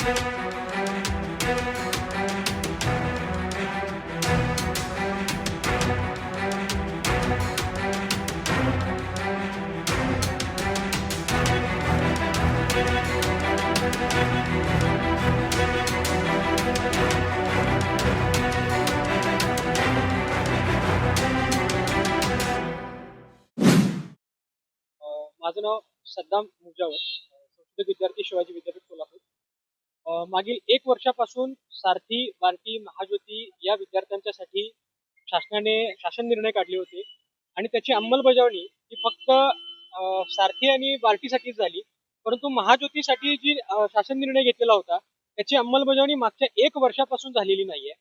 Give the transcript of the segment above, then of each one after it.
माझं नाव सद्दाम मुजावर. संस्कृत विद्यार्थी शिवाजी विद्यापीठ कोल्हापूर. मागील एक वर्षापासून सारथी बार्टी महाज्योती या विद्यार्थ्यांच्यासाठी शासनाने शासन निर्णय काढले होते. आणि त्याची अंमलबजावणी ही फक्त सारथी आणि बार्टीसाठीच झाली. परंतु महाज्योतीसाठी जी शासन निर्णय घेतलेला होता त्याची अंमलबजावणी मागच्या एक वर्षापासून झालेली नाहीये.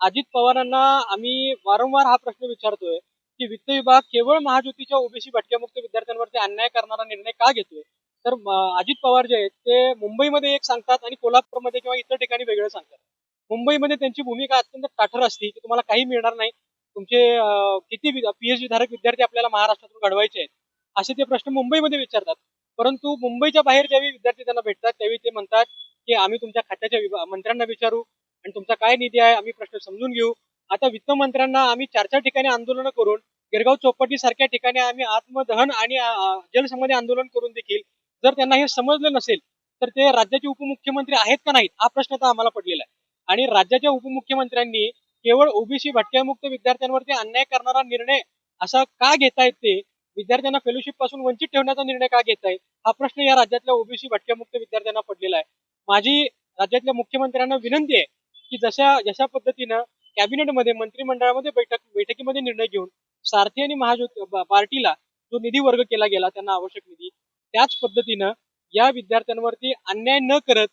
अजित पवारांना आम्ही वारंवार हा प्रश्न विचारतोय की वित्त विभाग केवळ महाज्योतीच्या ओबीसी भटक्यामुक्त विद्यार्थ्यांवरती अन्याय करणारा निर्णय का घेतोय? तर अजित पवार जे आहेत ते मुंबईमध्ये एक सांगतात आणि कोल्हापूरमध्ये किंवा इतर ठिकाणी वेगळं सांगतात. मुंबईमध्ये त्यांची भूमिका अत्यंत ताठर असते की तुम्हाला काही मिळणार नाही. तुमचे किती पीएचडी धारक विद्यार्थी आपल्याला महाराष्ट्रातून घडवायचे आहेत असे ते प्रश्न मुंबईमध्ये विचारतात. परंतु मुंबईच्या बाहेर ज्यावेळी विद्यार्थी त्यांना भेटतात त्यावेळी ते म्हणतात की आम्ही तुमच्या खात्याच्या मंत्र्यांना विचारू आणि तुमचा काय निधी आहे आम्ही प्रश्न समजून घेऊ. आता वित्त मंत्र्यांना आम्ही चार चार ठिकाणी आंदोलन करून गिरगाव चौपटी सारख्या ठिकाणी आम्ही आत्मदहन आणि अं, जलसमाधी आंदोलन करून देखील जर त्यांना हे समजलं नसेल तर ते राज्याचे उपमुख्यमंत्री आहेत का नाहीत? हा प्रश्न आता आम्हाला पडलेला आहे. आणि राज्याच्या उपमुख्यमंत्र्यांनी केवळ ओबीसी भटक्यामुक्त विद्यार्थ्यांवरती अन्याय करणारा निर्णय असा का घेतायत ते? विद्यार्थ्यांना फेलोशिपपासून वंचित ठेवण्याचा निर्णय का घेताय हा प्रश्न या राज्यातल्या ओबीसी भटक्यामुक्त विद्यार्थ्यांना पडलेला आहे. माझी राज्यातल्या मुख्यमंत्र्यांना विनंती आहे की जशा जशा पद्धतीनं कॅबिनेटमध्ये मंत्रिमंडळामध्ये बैठक बैठकीमध्ये निर्णय घेऊन सारथी आणि महाज्योती पार्टीला जो निधी वर्ग केला गेला त्यांना आवश्यक निधी त्याच पद्धतीनं या विद्यार्थ्यांवरती अन्याय न करत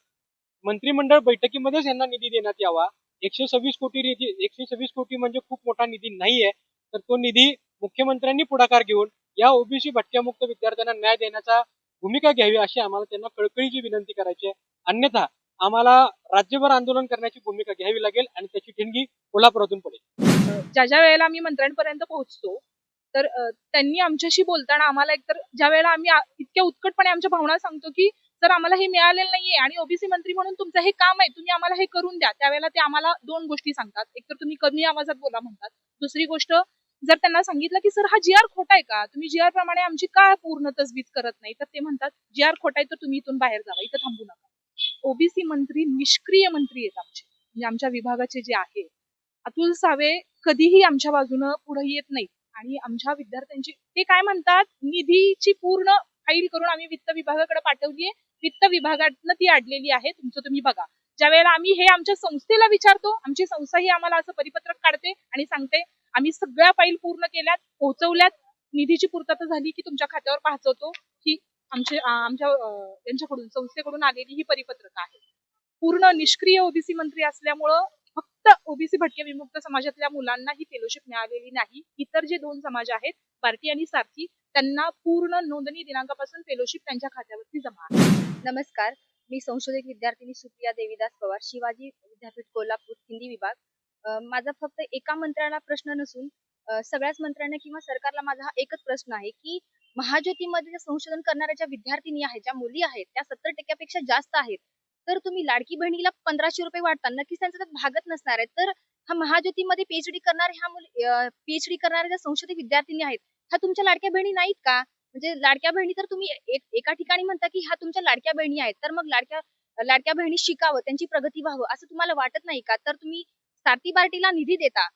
मंत्रिमंडळ बैठकीमध्येच यांना निधी देण्यात यावा. एकशे सव्वीस कोटी निधी एकशे सव्वीस कोटी म्हणजे खूप मोठा निधी नाहीये. तर तो निधी मुख्यमंत्र्यांनी पुढाकार घेऊन या ओबीसी भटक्यामुक्त विद्यार्थ्यांना न्याय देण्याचा भूमिका घ्यावी अशी आम्हाला त्यांना कळकळीची विनंती करायची आहे. अन्यथा आम्हाला राज्यभर आंदोलन करण्याची भूमिका घ्यावी लागेल आणि त्याची ठिणगी कोल्हापुरातून पडेल. ज्या ज्या वेळेला आम्ही मंत्र्यांपर्यंत पोहोचतो तर त्यांनी आमच्याशी बोलताना आम्हाला एकतर ज्या वेळेला आम्ही इतक्या उत्कटपणे आमच्या भावना सांगतो की सर आम्हाला हे मिळालेलं नाहीये आणि ओबीसी मंत्री म्हणून तुमचं हे काम आहे तुम्ही आम्हाला हे करून द्या त्यावेळेला ते आम्हाला दोन गोष्टी सांगतात. एक तर तुम्ही कमी आवाजात बोला म्हणतात. दुसरी गोष्ट जर त्यांना सांगितलं की सर हा जी आर खोटा आहे का? तुम्ही जी आर प्रमाणे आमची का पूर्ण तजवीज करत नाही? तर ते म्हणतात जी आर खोटा आहे तर तुम्ही इथून बाहेर जावा इथं थांबू नका. ओबीसी मंत्री निष्क्रिय मंत्री आहेत आमचे. म्हणजे आमच्या विभागाचे जे आहे अतुल सावे कधीही आमच्या बाजूनं पुढे येत नाहीत. आणि आमच्या विद्यार्थ्यांची ते काय म्हणतात? निधीची पूर्ण फाईल करून आम्ही वित्त विभागाकडे पाठवली आहे वित्त विभागातनं ती अडलेली आहे तुमचं तुम्ही बघा. ज्या वेळेला आम्ही हे आमच्या संस्थेला विचारतो आमची संस्था ही आम्हाला असं परिपत्रक काढते आणि सांगते आम्ही सगळ्या फाईल पूर्ण केल्यात पोहोचवल्यात. निधीची पूर्तता झाली की तुमच्या खात्यावर पाहचवतो ही आमचे आमच्या यांच्याकडून संस्थेकडून आलेली ही परिपत्रक आहे पूर्ण निष्क्रिय ओबीसी मंत्री असल्यामुळं फक्त ओबीसी भटके विमुक्त समाजातल्या मुलांना ही फेलोशिप मिळालेली नाही. इतर जे दोन समाज आहेत पार्टी आणि सारथी त्यांना पूर्ण नोंदणी दिनांकापासून फेलोशिप त्यांच्या खात्यावरती जमा आहे. नमस्कार. मी संशोधित विद्यार्थिनी सुप्रिया देवीदास पवार शिवाजी विद्यापीठ कोल्हापूर हिंदी विभाग. माझा फक्त एका मंत्र्याला प्रश्न नसून सगळ्याच मंत्र्यांना किंवा सरकारला माझा हा एकच प्रश्न आहे की महाज्योतीमध्ये संशोधन करणाऱ्या ज्या विद्यार्थिनी आहेत ज्या मुली आहेत त्या सत्तर टक्क्यापेक्षा जास्त आहेत तर तुम्ही लाडकी बहिणीला पंधराशे रुपये वाटता नक्कीच त्यांचा त्यात भागत नसणार आहे. तर हा महाज्योतीमध्ये पीएचडी करणारे ह्या मुली पीएचडी करणाऱ्या ज्या संशोधित विद्यार्थिनी आहेत ह्या तुमच्या लाडक्या बहिणी नाहीत का? म्हणजे लाडक्या बहिणी तर तुम्ही एका ठिकाणी म्हणता की ह्या तुमच्या लाडक्या बहिणी आहेत. तर मग लाडक्या लाडक्या बहिणी शिकावं त्यांची प्रगती व्हावं असं तुम्हाला वाटत नाही का? तर तुम्ही सारथी बार्टीला निधी देता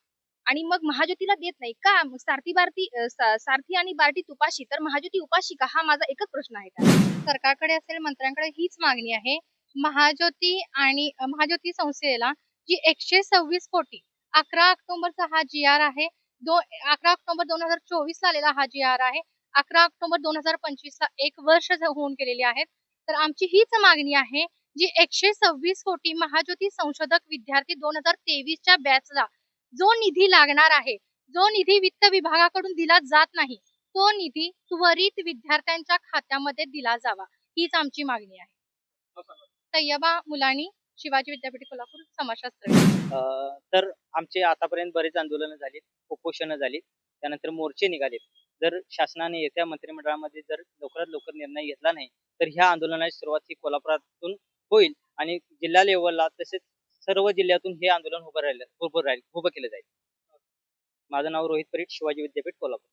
आणि मग महाज्योतीला देत नाही का? मग सारथी बार्टी सारथी आणि बार्टी तुपाशी. तर महाज्योती उपाशी का? हा माझा एकच प्रश्न आहे का सरकारकडे असेल मंत्र्यांकडे हीच मागणी आहे. महाज्योती आणि महाज्योती संस्थेला जी एकशे सव्वीस कोटी अकरा ऑक्टोबरचा हा जी आर आहे दो अकरा ऑक्टोबर दोन हजार चोवीस आलेला हा जी आर आहे अकरा ऑक्टोबर दोन हजार पंचवीस ला एक वर्ष होऊन गेलेली आहेत. तर आमची हीच मागणी आहे जी एकशे सव्वीस कोटी महाज्योती संशोधक विद्यार्थी दोन हजार तेवीसच्या बॅचला जो निधी लागणार आहे जो निधी वित्त विभागाकडून दिला जात नाही तो निधी त्वरित विद्यार्थ्यांच्या खात्यामध्ये दिला जावा हीच आमची मागणी आहे. हो, तय्यबा मुलानी शिवाजी विद्यापीठ कोल्हापूर समाजशास्त्र तर आमचे आतापर्यंत बरेच आंदोलनं झालीत उपोषणं झालीत त्यानंतर मोर्चे निघालेत. जर शासनाने येत्या मंत्रिमंडळामध्ये जर लवकरात लवकर निर्णय घेतला नाही तर ह्या आंदोलनाची सुरुवात ही कोल्हापुरातून होईल आणि जिल्हा लेवलला तसेच सर्व जिल्ह्यातून हे आंदोलन उभं राहिलं उभं राहील उभं केलं जाईल. माझं नाव रोहित परीट शिवाजी विद्यापीठ कोल्हापूर.